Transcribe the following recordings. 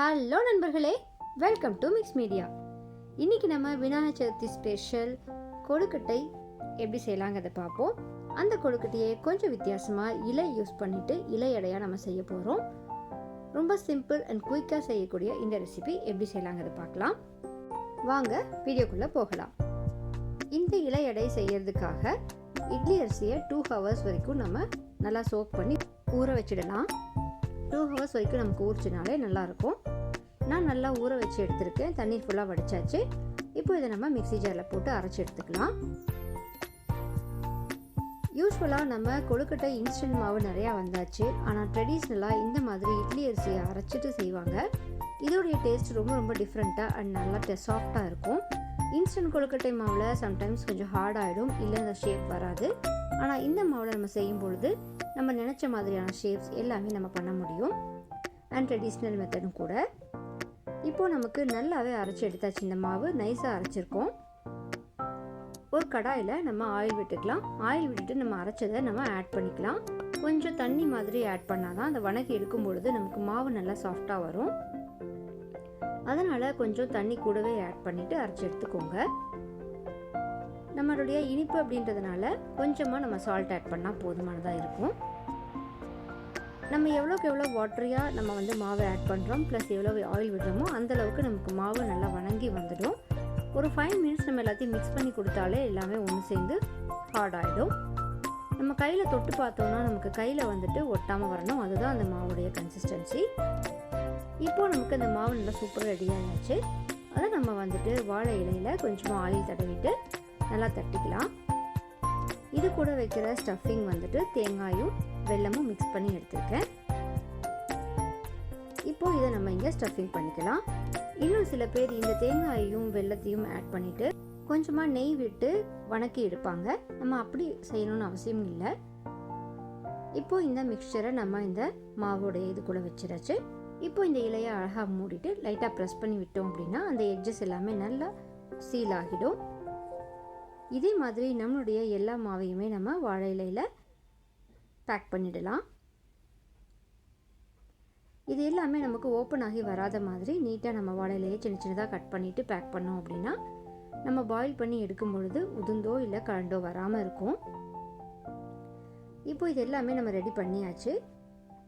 Hello நண்பர்களே. Welcome to mix media இன்னைக்கு நம்ம விநாயகர் சதுர்த்தி ஸ்பெஷல் கொழுக்கட்டை எப்படி செய்யலாங்கிறத பார்ப்போம். அந்த கொழுக்கட்டையை கொஞ்சம் வித்தியாசமாக இலை யூஸ் பண்ணிவிட்டு இலை எடையாக நம்ம செய்ய போகிறோம் ரொம்ப சிம்பிள் அண்ட் குயிக்காக செய்யக்கூடிய இந்த ரெசிபி எப்படி செய்யலாங்கிறத பார்க்கலாம். வாங்க வீடியோக்குள்ளே போகலாம். இந்த இலை எடை செய்யறதுக்காக இட்லி அரிசியை டூ ஹவர்ஸ் வரைக்கும் நம்ம நல்லா சோக் பண்ணி ஊற வச்சிடலாம். டூ ஹவர்ஸ் வரைக்கும் நமக்கு ஊறிச்சினாலே நல்லாயிருக்கும். நான் நல்லா ஊற வச்சு எடுத்திருக்கேன். தண்ணீர் ஃபுல்லாக வடிச்சாச்சு. இப்போ இதை நம்ம மிக்சி ஜாரில் போட்டு அரைச்சி எடுத்துக்கலாம். யூஸ்வலாக நம்ம கொழுக்கட்டை இன்ஸ்டன்ட் மாவு நிறையா வந்தாச்சு. ஆனால் ட்ரெடிஷ்னலாக இந்த மாதிரி இட்லி அரிசியை அரைச்சிட்டு செய்வாங்க. இதோடைய டேஸ்ட் ரொம்ப ரொம்ப டிஃப்ரெண்ட்டாக அண்ட் நல்லா சாஃப்டாக இருக்கும். இன்ஸ்டன்ட் கொழுக்கட்டை மாவில் சம்டைம்ஸ் கொஞ்சம் ஹார்ட் ஆகிடும் இல்லை அந்த ஷேப் வராது. ஆனால் இந்த மாவில் நம்ம செய்யும் பொழுது நம்ம நினச்ச மாதிரியான ஷேப்ஸ் எல்லாமே நம்ம பண்ண முடியும். அண்ட் ட்ரெடிஷ்னல் மெத்தடும் கூட. இப்போது நமக்கு நல்லாவே அரைச்சி எடுத்தாச்சு இந்த மாவு. நைஸாக அரைச்சிருக்கோம். ஒரு கடாயில் நம்ம ஆயில் விட்டுக்கலாம். ஆயில் விட்டுட்டு நம்ம அரைச்சதை நம்ம ஆட் பண்ணிக்கலாம். கொஞ்சம் தண்ணி மாதிரி ஆட் பண்ணால் தான் அந்த வணக்கி எடுக்கும் பொழுது நமக்கு மாவு நல்லா சாஃப்டாக வரும். அதனால் கொஞ்சம் தண்ணி கூடவே ஆட் பண்ணிவிட்டு அரைச்சி எடுத்துக்கோங்க. நம்மளுடைய இனிப்பு அப்படின்றதுனால கொஞ்சமாக நம்ம சால்ட் ஆட் பண்ணால் போதுமானதாக இருக்கும். நம்ம எவ்வளோக்கு எவ்வளோ வாட்டரியாக நம்ம வந்து மாவை ஆட் பண்ணுறோம் ப்ளஸ் எவ்வளோ ஆயில் விடுறோமோ அந்தளவுக்கு நமக்கு மாவு நல்லா வணங்கி வந்துடும். ஒரு ஃபைவ் மினிட்ஸ் நம்ம எல்லாத்தையும் மிக்ஸ் பண்ணி கொடுத்தாலே எல்லாமே ஒன்று சேர்ந்து ஹார்ட் ஆகிடும் நம்ம கையில் தொட்டு பார்த்தோம்னா நமக்கு கையில் வந்துட்டு ஒட்டாமல் வரணும். அதுதான் அந்த மாவுடைய கன்சிஸ்டன்சி இப்போது நமக்கு அந்த மாவு நல்லா சூப்பராக ரெடியாகிடுச்சு அதை நம்ம வந்துட்டு வாழை இலையில் கொஞ்சமாக ஆயில் தடவிட்டு நல்லா தட்டிக்கலாம். இது கூட வைக்கிற ஸ்டஃபிங் வந்துட்டு தேங்காயும் வெல்லமும் மிக்ஸ் பண்ணி எடுத்துருக்கேன். இப்போ இதை நம்ம இங்கே ஸ்டஃபிங் பண்ணிக்கலாம். இன்னும் சில பேர் இந்த தேங்காயையும் வெல்லத்தையும் ஆட் பண்ணிவிட்டு கொஞ்சமாக நெய் விட்டு வணக்கி எடுப்பாங்க. நம்ம அப்படி செய்யணும்னு அவசியம் இல்லை. இப்போது இந்த மிக்சரை நம்ம இந்த மாவோடைய இதுக்குள்ளே வச்சிடாச்சு இப்போ இந்த இலையை அழகாக மூடிட்டு லைட்டாக ப்ரெஸ் பண்ணி விட்டோம் அப்படின்னா அந்த எட்ஜஸ் எல்லாமே நல்லா சீல் ஆகிடும். இதே மாதிரி நம்மளுடைய எல்லா மாவையுமே நம்ம வாழை இலையில் பேக் பண்ணிடலாம். இது எல்லாமே நமக்கு ஓப்பன் ஆகி வராத மாதிரி நீட்டாக நம்ம வாழை இலையை சின்ன சின்னதாக கட் பண்ணிவிட்டு பேக் பண்ணோம் அப்படின்னா நம்ம பாயில் பண்ணி எடுக்கும் பொழுது உதுந்தோ இல்லை கழண்டோ வராமல் இருக்கும். இப்போ இது எல்லாமே நம்ம ரெடி பண்ணியாச்சு.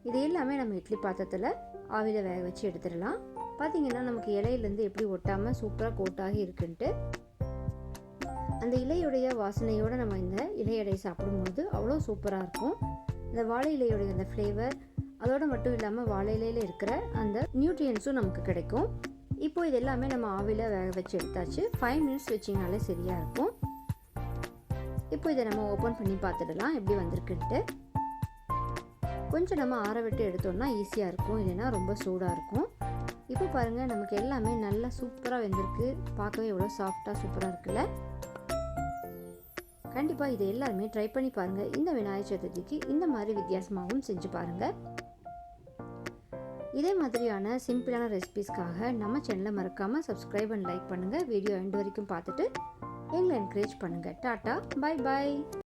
இது எல்லாமே நம்ம இட்லி பாத்திரத்தில் ஆவியில் வேக வச்சு எடுத்துடலாம். பார்த்தீங்கன்னா நமக்கு இலையிலேருந்து எப்படி ஒட்டாமல் சூப்பராக கோட்டாகி இருக்குன்ட்டு அந்த இலையுடைய வாசனையோடு நம்ம இந்த இலையடை சாப்பிடும்போது அவ்வளோ சூப்பராக இருக்கும். இந்த வாழை இலையுடைய அந்த ஃப்ளேவர் அதோடு மட்டும் இல்லாமல் வாழை இலையில் இருக்கிற அந்த நியூட்ரியன்ஸும் நமக்கு கிடைக்கும். இப்போ இது எல்லாமே நம்ம ஆவியில் வேக வச்சு எடுத்தாச்சு. ஃபைவ் மினிட்ஸ் வச்சிங்கனாலே சரியாக இருக்கும். இப்போ இதை நம்ம ஓப்பன் பண்ணி பார்த்துடலாம். எப்படி வந்திருக்குன்ட்டு. கொஞ்சம் நம்ம ஆற விட்டு எடுத்தோம்னா ஈஸியாக இருக்கும். இல்லைன்னா ரொம்ப சூடாக இருக்கும். இப்போ பாருங்கள் நமக்கு எல்லாமே நல்லா சூப்பராக வெந்திருக்கு. பார்க்கவே எவ்வளோ சாஃப்டாக சூப்பராக இருக்குல்ல? கண்டிப்பாக இதை எல்லாருமே ட்ரை பண்ணி பாருங்கள் இந்த விநாயகர் சதுர்த்திக்கு இந்த மாதிரி வித்தியாசமாகவும் செஞ்சு பாருங்கள் இதே மாதிரியான சிம்பிளான ரெசிபீஸ்க்காக நம்ம சேனலை மறக்காமல் சப்ஸ்கிரைப் அண்ட் லைக் பண்ணுங்கள் வீடியோ எண்டு வரைக்கும் பார்த்துட்டு எங்களை என்கரேஜ் பண்ணுங்கள் டாட்டா பை பாய்